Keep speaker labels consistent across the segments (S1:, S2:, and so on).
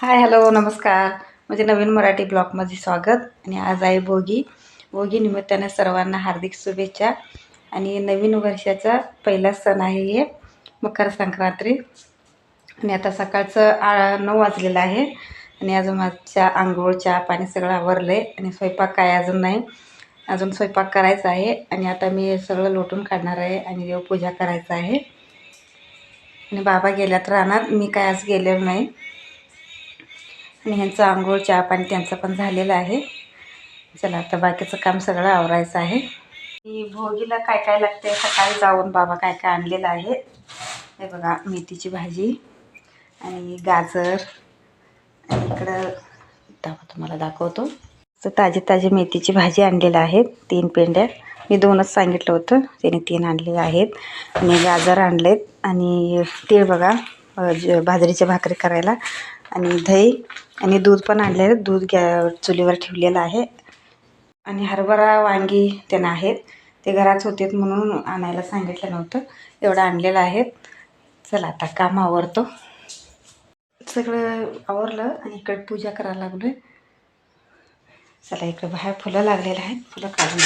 S1: Hi hello नमस्कार. म्हणजे नवीन मराठी ब्लॉगमध्ये स्वागत. आणि आज आहे भोगी. भोगी निमित्ताने सर्वांना हार्दिक शुभेच्छा. आणि नवीन वर्षाचा पहिला सण आहे हे मकर संक्रांती. आणि आता सकाळचं आ नऊ वाजलेलं आहे. आणि अजून माझ्या आंघोळ चहा पाणी सगळं आवरलं आहे आणि स्वयंपाक काय अजून नाही. अजून स्वयंपाक करायचा आहे. आणि आता मी सगळं लोटून काढणार आहे. आणि देवपूजा करायचं आहे. आणि बाबा गेल्यात राहणार मी काय आज गेलेलो नाही. आणि ह्यांचं आंघोळ चहा पाणी त्यांचं पण झालेलं आहे. चला आता बाकीचं काम सगळं आवरायचं आहे. की भोगीला काय काय लागते सकाळी जाऊन बाबा काय काय आणलेलं आहे. हे बघा मेथीची भाजी आणि गाजर. आणि इकडं दाबा तुम्हाला दाखवतो. तर ताजी ताजी मेथीची भाजी आणलेलं आहे तीन पेंड्या. मी दोनच सांगितलं होतं त्याने तीन आणले आहेत. आणि गाजर आणलेत. आणि तीळ बघा अ, बाजरीच्या भाकरी करायला. आणि दही आणि दूध पण आणले आहे. दूध गॅ चुलीवर ठेवलेलं आहे. आणि हरभरा वांगी त्यांना आहेत. ते घरात होते म्हणून आणायला सांगितलं नव्हतं. एवढं आणलेलं आहे चला आता काम आवरतो. सगळं आवरलं आणि इकडे पूजा करायला लागलो आहे चला इकडे बाहेर फुलं लागलेलं आहेत. फुलं काढून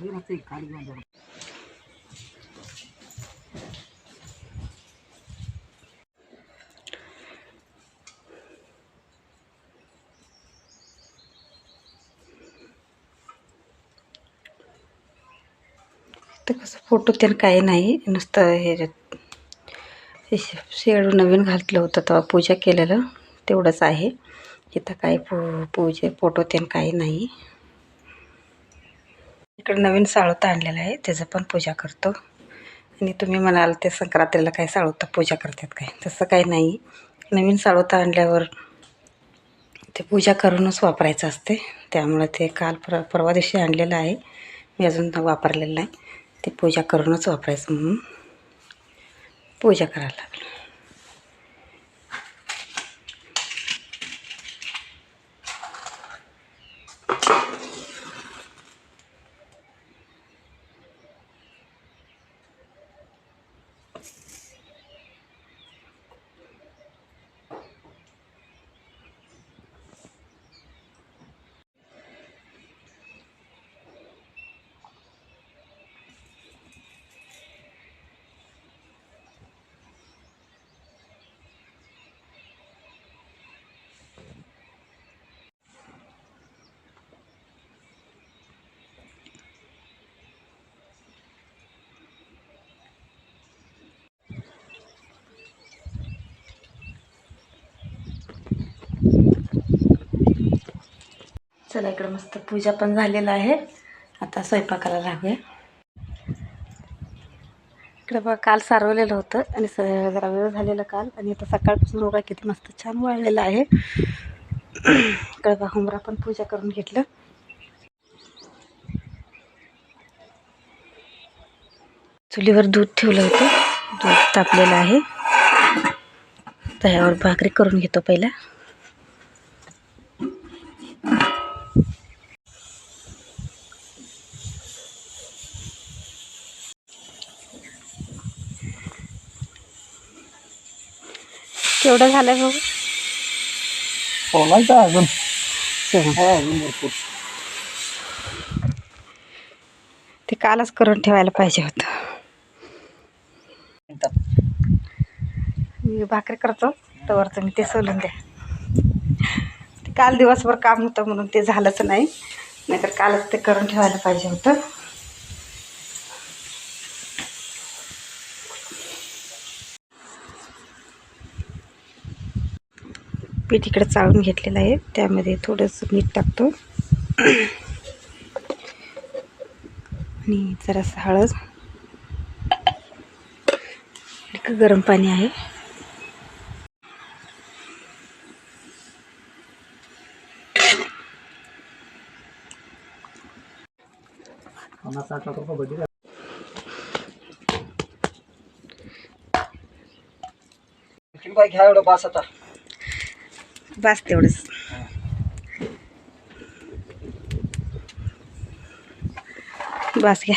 S1: घ्या. तर कसं फोटो त्यानं काही नाही नुसतं हे शे- शेडू नवीन घातलं होतं तेव्हा पूजा केलेलं तेवढंच आहे इथं काही पू पूजे फोटो त्यानं काही नाही इकडे नवीन साळोता आणलेला आहे. त्याचं पण पूजा करतो. आणि तुम्ही म्हणाल ते संक्रांतीला काय साळोता पूजा करतात काय? तसं काही नाही. नवीन साळोता आणल्यावर ते पूजा करूनच वापरायचं असते. त्यामुळे ते काल पर परवा दिवशी आणलेलं आहे. मी अजून वापरलेलं नाही. ते पूजा करूनच वापरायचं म्हणून पूजा करायला लागलं. चला इकडं मस्त पूजा पण झालेलं आहे. आता स्वयंपाकाला लागूया. इकडं बघा काल सारवलेलं होतं आणि स जरा वेळ झालेला काल. आणि आता सकाळपासून बघा किती मस्त छान वाळलेलं आहे. इकडं बघा हुमरा पण पूजा करून घेतलं. चुलीवर दूध ठेवलं होतं. दूध तापलेलं आहे. त्यावर भाकरी करून घेतो पहिला. केवढं झालं बघू.
S2: बोलायचं अजून. आहे अजून भरपूर.
S1: ते कालच करून ठेवायला पाहिजे होतं. मी भाकरी करतो तवरचं मी ते सोलून द्या ते काल दिवसभर काम होतं म्हणून ते झालंच नाही. नाहीतर कालच ते करून ठेवायला पाहिजे होतं. पीठ इकडे चाळून घेतलेलं आहे. त्यामध्ये थोडंसं मीठ टाकतो. आणि जरासं हळद. इतकं गरम पाणी आहे.
S2: घ्या एवढं बास आता.
S1: बस तेवढंच. बस घ्या.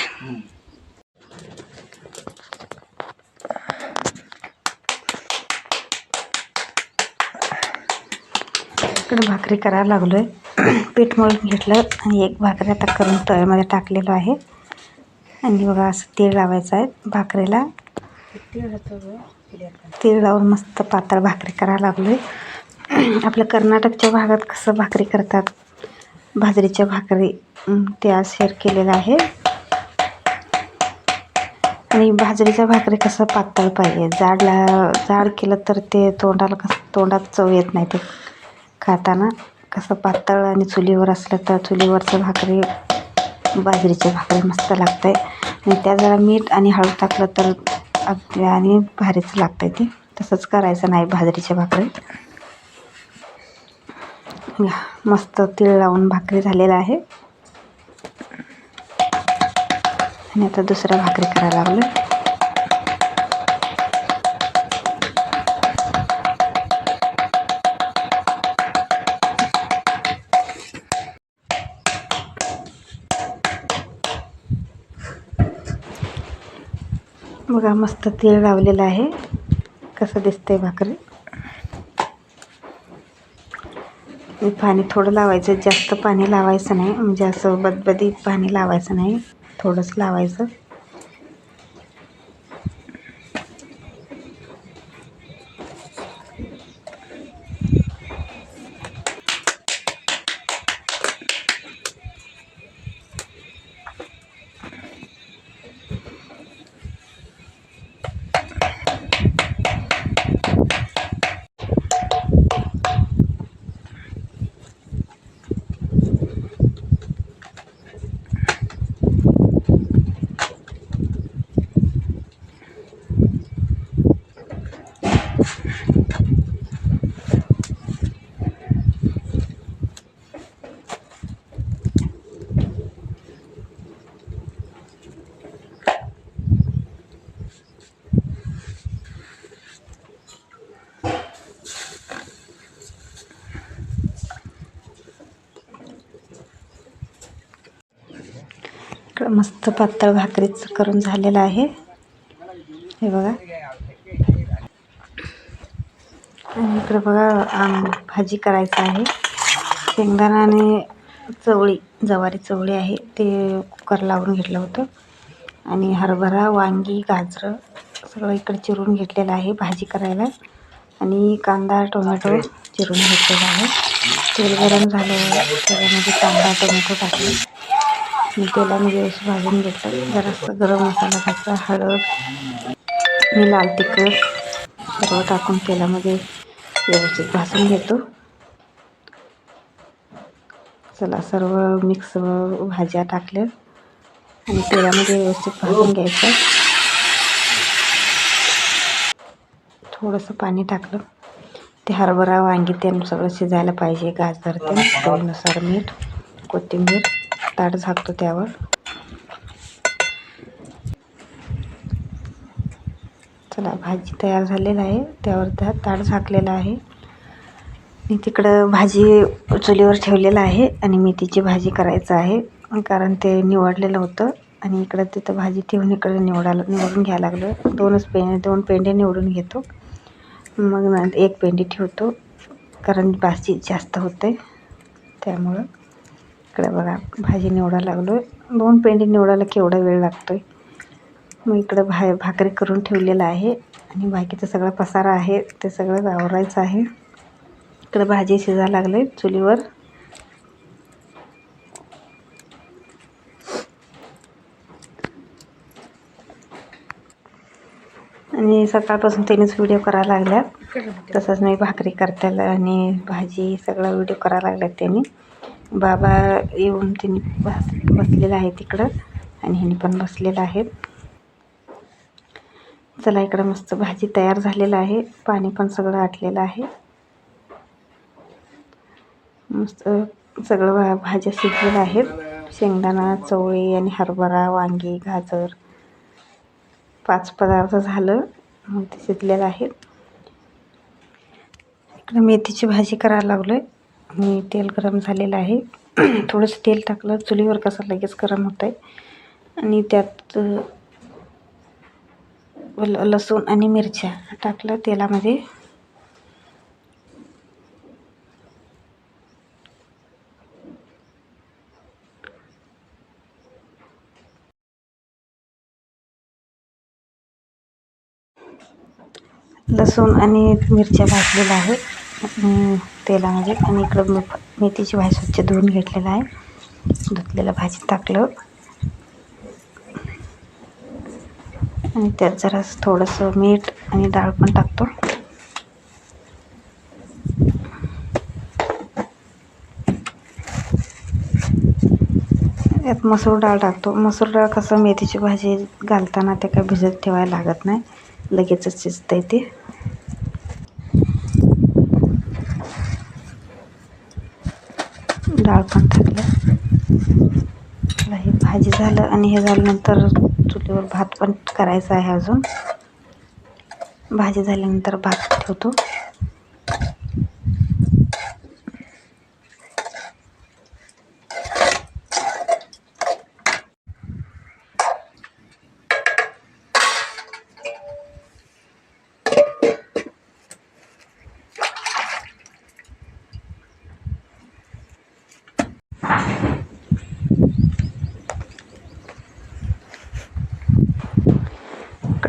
S1: इकडे भाकरी करायला लागलोय. पीठ मळून घेतलं आणि एक भाकरी आता करून तव्यामध्ये टाकलेलं आहे. आणि बघा असं तीळ लावायचं आहे भाकरीला. तीळ लावून मस्त पातळ भाकरी करायला लागलोय. आपल्या कर्नाटकच्या भागात कसं भाकरी करतात? बाजरीच्या भाकरी ते आज शेअर केलेलं आहे. आणि बाजरीच्या भाकरी कसं पातळ पाहिजे? जाडला जाड केलं तर ते तोंडाला कसं तोंडात चव येत नाही ते खाताना. कसं पातळ आणि चुलीवर असलं तर चुलीवरचं भाकरी बाजरीची भाकरी मस्त लागतं आहे आणि त्या जरा मीठ आणि हळद टाकलं तर आणि भारीच लागतं ते. तसंच करायचं नाही बाजरीच्या भाकरी. मस्त तीळ लावून भाकरी झालेला आहे. आणि आता दुसऱ्या भाकरी करायला लागलो बघा मस्त तीळ लावलेलं आहे. कसं दिसतंय भाकरी आणि पाणी थोडं लावायचं. जास्त पाणी लावायचं नाही. म्हणजे असं बदबदीत पाणी लावायचं नाही. थोडंच लावायचं इकडं मस्त पातळ भाकरीचं करून झालेलं आहे. हे बघा. आणि इकडं बघा भाजी करायचं आहे. शेंगदाणा आणि चवळी जवारी चवळी आहे ते कुकर लावून घेतलं होतं. आणि हरभरा वांगी गाजरं सगळं इकडे चिरून घेतलेलं आहे भाजी करायला. आणि कांदा टोमॅटो चिरून घेतलेला आहे. तेल गरम झालं त्याच्यामध्ये कांदा टोमॅटो टाकले. मी तेलामध्ये म्हणजे असं भाजून घेतलं जरासं गरम मसाला घातला हळद आणि लाल तिखट सर्व टाकून तेलामध्ये व्यवस्थित भाजून घेतो. चला सर्व मिक्स भाज्या टाकल्या आणि तेलामध्ये व्यवस्थित भाजून घ्यायचं. थोडंसं पाणी टाकलं. ते हरभरा वांगी ते सगळं शिजायला पाहिजे गाजर ते चवीनुसार मीठ कोथिंबीर. ताट झाकतो त्यावर. चला भाजी तयार झालेलं आहे. त्यावर त्या ताट झाकलेला आहे. मी तिकडं भाजी चुलीवर ठेवलेलं आहे आणि मेथीची भाजी करायचं आहे. कारण ते निवडलेलं होतं आणि इकडं तिथं भाजी ठेवून इकडं निवडायला निवडून घ्यायला लागलं. दोनच पेंडे दोन पेंडे निवडून घेतो. मग एक पेंडी ठेवतो. कारण भाजी जास्त होते त्यामुळं. इकडे बघा भाजी निवडायला लागलो आहे दोन पेंडी निवडायला केवढा वेळ लागतो आहे मग इकडं भा भाकरी करून ठेवलेलं आहे आणि बाकीचं सगळं पसारा आहे ते सगळं आवरायचं आहे. इकडं भाजी शिजायला लागले चुलीवर. आणि सकाळपासून त्यांनीच व्हिडिओ करायला लागल्यात तसंच मी भाकरी करतायला आणि भाजी सगळा व्हिडिओ करायला लागल्यात त्यांनी. बाबा येऊन तिने बस बसलेला आहे तिकडं आणि ह्यांनी पण बसलेलं आहे चला इकडं मस्त भाजी तयार झालेलं आहे. पाणी पण सगळं आटलेलं आहे. मस्त सगळं भा भाज्या शिजलेल्या आहेत. शेंगदाणा चवळी आणि हरभरा वांगी गाजर पाच पदार्थ झालं. मग ते शिजलेलं आहे. इकडं मेथीची भाजी करायला लागलो आहे आणि तेल गरम झालेलं आहे. थोडंसं तेल टाकलं. चुलीवर कसं लगेच गरम होतं आहे आणि त्यात लसूण आणि मिरच्या टाकलं तेलामध्ये. लसूण आणि मिरच्या भाजलेल्या आहेत. तेलामध्ये आणि इकडं मी मेथीची भाजी स्वच्छ धुवून घेतलेलं आहे. धुतलेलं भाजी टाकलं. आणि त्यात जरा थोडंसं मीठ आणि डाळ पण टाकतो. यात मसूर डाळ टाकतो. मसूर डाळ कसं मेथीची भाजी घालताना ते काय भिजत ठेवायला लागत नाही. लगेचच शिजतं ते. डाळ पण टाकलं चला हे भाजी झालं आणि हे झाल्यानंतर चुलीवर भात पण करायचा आहे अजून. भाजी झाल्यानंतर भात ठेवतो.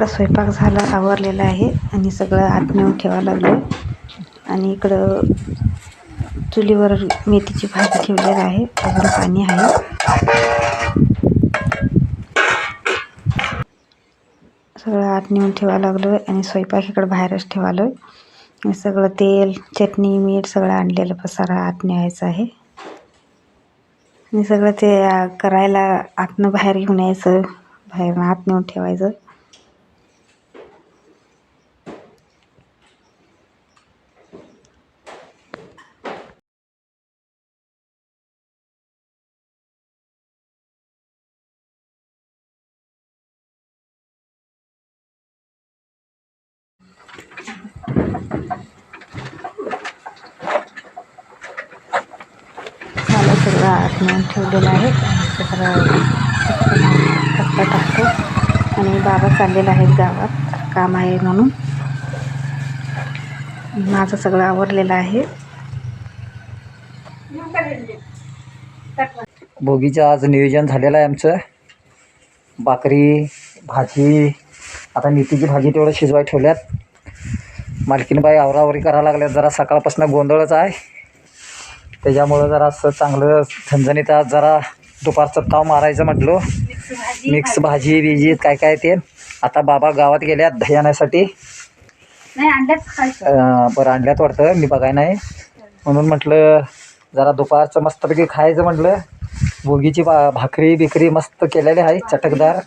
S1: सगळा स्वयंपाक झाला आवरलेला आहे आणि सगळं आत नेऊन ठेवायला लागलो आणि इकडं चुलीवर मेथीची भाजी ठेवलेली आहे अजून पाणी आहे. सगळं आत नेऊन ठेवायला लागलो आणि स्वयंपाक इकडं बाहेरच ठेवालो आणि सगळं तेल चटणी मीठ सगळं आणलेलं पसारा आत न्यायचं आहे. आणि सगळं ते करायला आतनं बाहेर घेऊन यायचं बाहेर आत नेऊन ठेवायचं मला सगळं आत नेऊन ठेवलेलं आहे सगळं टाकतो. आणि बाबा चाललेला आहेत गावात काम आहे म्हणून. माझं सगळं आवरलेलं आहे.
S2: भोगीचं आज नियोजन झालेलं आहे आमचं. भाकरी भाजी आता मेथीची भाजी तेवढं शिजवाय ठेवल्यात. मालकीनबाई आवरावरी करायला लागल्यात जरा सकाळपासून गोंधळच आहे. त्याच्यामुळं जरा असं चांगलं झणझणीत आज जरा दुपारचं ताव मारायचं म्हटलो. मिक्स भाजी बिजी काय काय ते. आता बाबा गावात गेल्यात दही आणण्यासाठी बरं आणल्यात वाटतं. मी बघाय नाही. म्हणून म्हटलं जरा दुपारचं मस्तपैकी खायचं म्हटलं. भोगीची भा भाकरी बिकरी मस्त केलेली आहे चटकदार.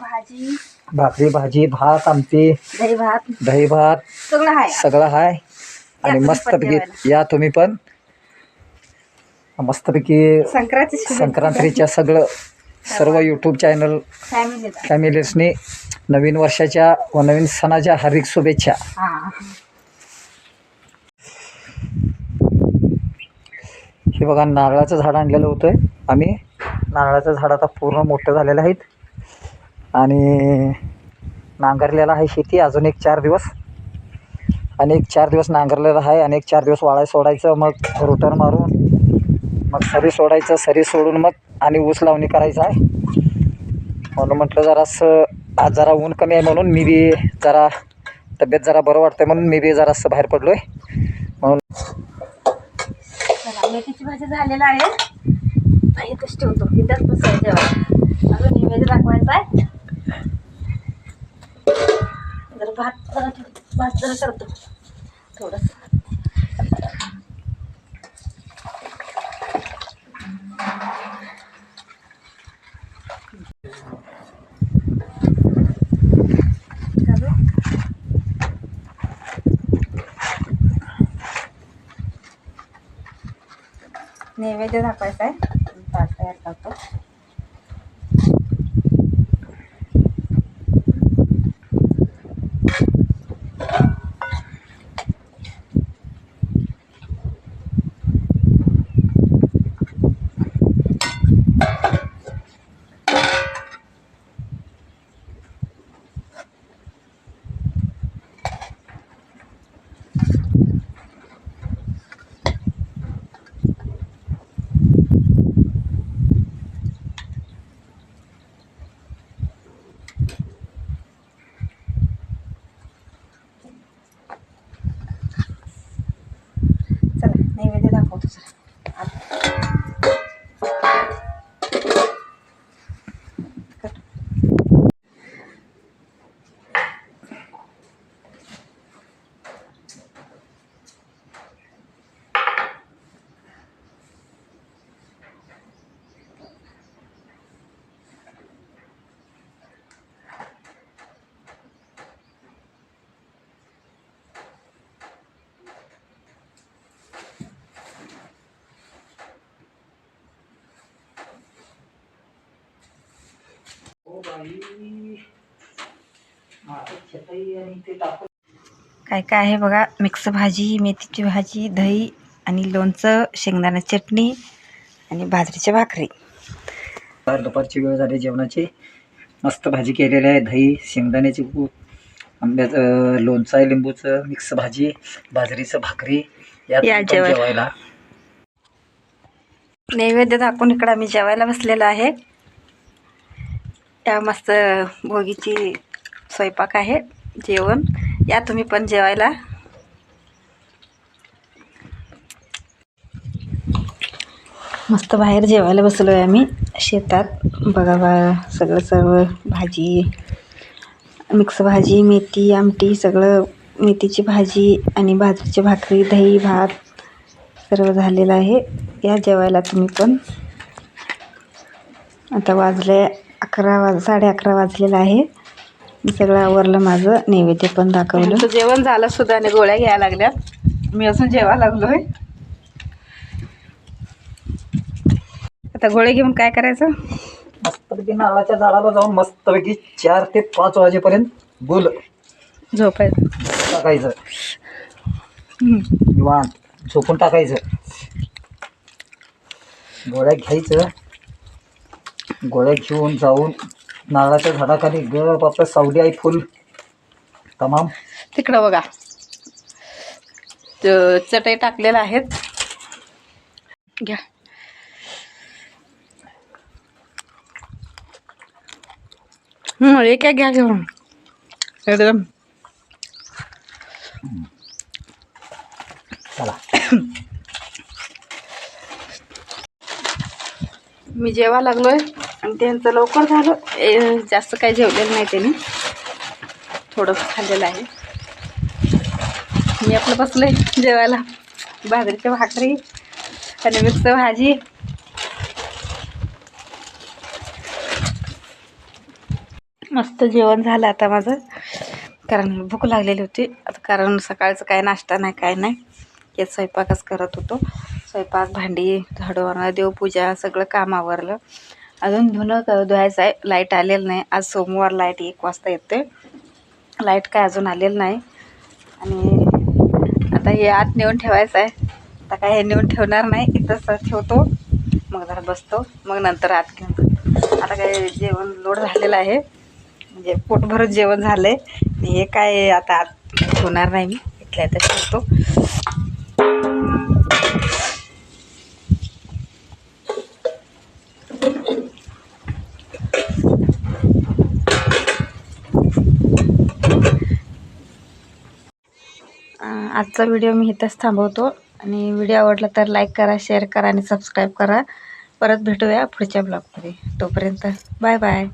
S2: भाकरी भाजी भात आमटी.
S1: दही भात.
S2: दही भात.
S1: सगळं आहे.
S2: आणि मस्तपैकी. या तुम्ही पण. मस्तपैकी
S1: संक्रांती
S2: संक्रांतीच्या सगळं सर्व यूट्यूब चॅनल
S1: फॅमिली
S2: फॅमिलीजनी नवीन वर्षाच्या व नवीन सणाच्या हार्दिक शुभेच्छा.
S1: हां.
S2: हे बघा नारळाचं झाड आणलेलं होतं आम्ही नारळाचं झाड आता पूर्ण मोठं झालेलं आहेत. आणि नांगरलेलं आहे शेती अजून एक चार दिवस. आणि एक चार दिवस नांगरलेलं आहे आणि एक चार दिवस वाळाय सोडायचं मग रोटर मारून मग सरी सोडायचं सरी सोडून मग आणि ऊस लावणी करायचं आहे. म्हणून म्हटलं जरासं आज जरा ऊन कमी आहे म्हणून मी बी जरा तब्येत जरा बरं वाटतं म्हणून मी बी जरासं बाहेर पडलो आहे म्हणून
S1: मेथीची भाजी झालेला आहे. इथंच ठेवतो. इथंच बसायचं अजून निवेद दाखवायचा आहे. जर भात जरा भात जरा करतो. थोडंसं. नैवेद्य दाखवायचा आहे. ताट तयार करतो. काय काय आहे बघा? मिक्स भाजी मेथीची भाजी दही आणि लोणचं शेंगदाणा चटणी आणि बाजरीच्या भाकरी.
S2: दुपारची वेळ झाली जेवणाची. मस्त भाजी केलेली आहे. दही शेंगदाण्याची आंब्याचं लोणचं आहे लिंबूचं मिक्स भाजी बाजरीचं भाकरी. यात
S1: या. जेवायला. नैवेद्य दाखवून इकडं आम्ही जेवायला बसलेलो आहे. त्या मस्त भोगीची स्वयंपाक आहे जेवण. या तुम्ही पण जेवायला. मस्त बाहेर जेवायला बसलो आहे आम्ही शेतात. बघा बा सगळं सर्व भाजी मिक्स भाजी मेथी आमटी सगळं मेथीची भाजी आणि भाजीची भाकरी दही भात सर्व झालेलं आहे. या जेवायला तुम्ही पण. आता वाजले अकरा वाज साडे अकरा वाजलेलं आहे. सगळं आवरलं माझं नैवेद्य पण दाखवलं. जेवण झालं सुद्धा आणि गोळ्या घ्यायला लागल्या. मी अजून जेवा लागलोय. आता गोळे घेऊन काय करायचं?
S2: मस्तपैकी नारळाच्या झाडाला जाऊन मस्तपैकी चार ते पाच वाजेपर्यंत गुल
S1: झोपायचं.
S2: टाकायचं. निवांत. झोपून टाकायचं. गोळ्या घ्यायचं. गोळ्या घेऊन जाऊन नारळाच्या झाडाखाली गप आपलं सावली आहे फुल. तमाम.
S1: तिकडं बघा. चटई टाकलेलं आहेत. घ्या. हं, एक घ्या घेऊन. एकदम.
S2: चला.
S1: मी जेवा लागलोय. आणि त्यांचं लवकर झालं. ए, जास्त काही जेवलेलं नाही त्यांनी. थोडंसं खाल्लेलं आहे. मी आपलं बसलोय जेवायला. बाजरीच्या भाकरी आणि मिक्स भाजी. मस्त जेवण झालं आता माझं. कारण भूक लागलेली होती. आता कारण सकाळचं काय नाश्ता नाही काय नाही. हे स्वयंपाकच करत होतो. स्वयंपाक भांडी झाडून देवपूजा सगळं काम आवरलं. अजून धुणं क- धुवायचं आहे. लाइट आलेलं नाही. आज सोमवार लाइट एक वाजता येते लाइट काय अजून आलेलं नाही. आणि आता हे आत नेऊन ठेवायचं आहे. आता काय हे नेऊन ठेवणार नाही. इथंच ठेवतो. मग जरा बसतो. मग नंतर आत घेऊन आता काय जेवण लोड झालेलं आहे. म्हणजे पोटभरच जेवण झालं आहे हे काय आता आत ठेवणार नाही मी. इथल्या इथं ठेवतो. आजचा व्हिडिओ मी इथंच थांबवतो. आणि व्हिडिओ आवडला तर लाईक करा शेअर करा आणि सबस्क्राईब करा. परत भेटूया पुढच्या ब्लॉगमध्ये तोपर्यंत बाय बाय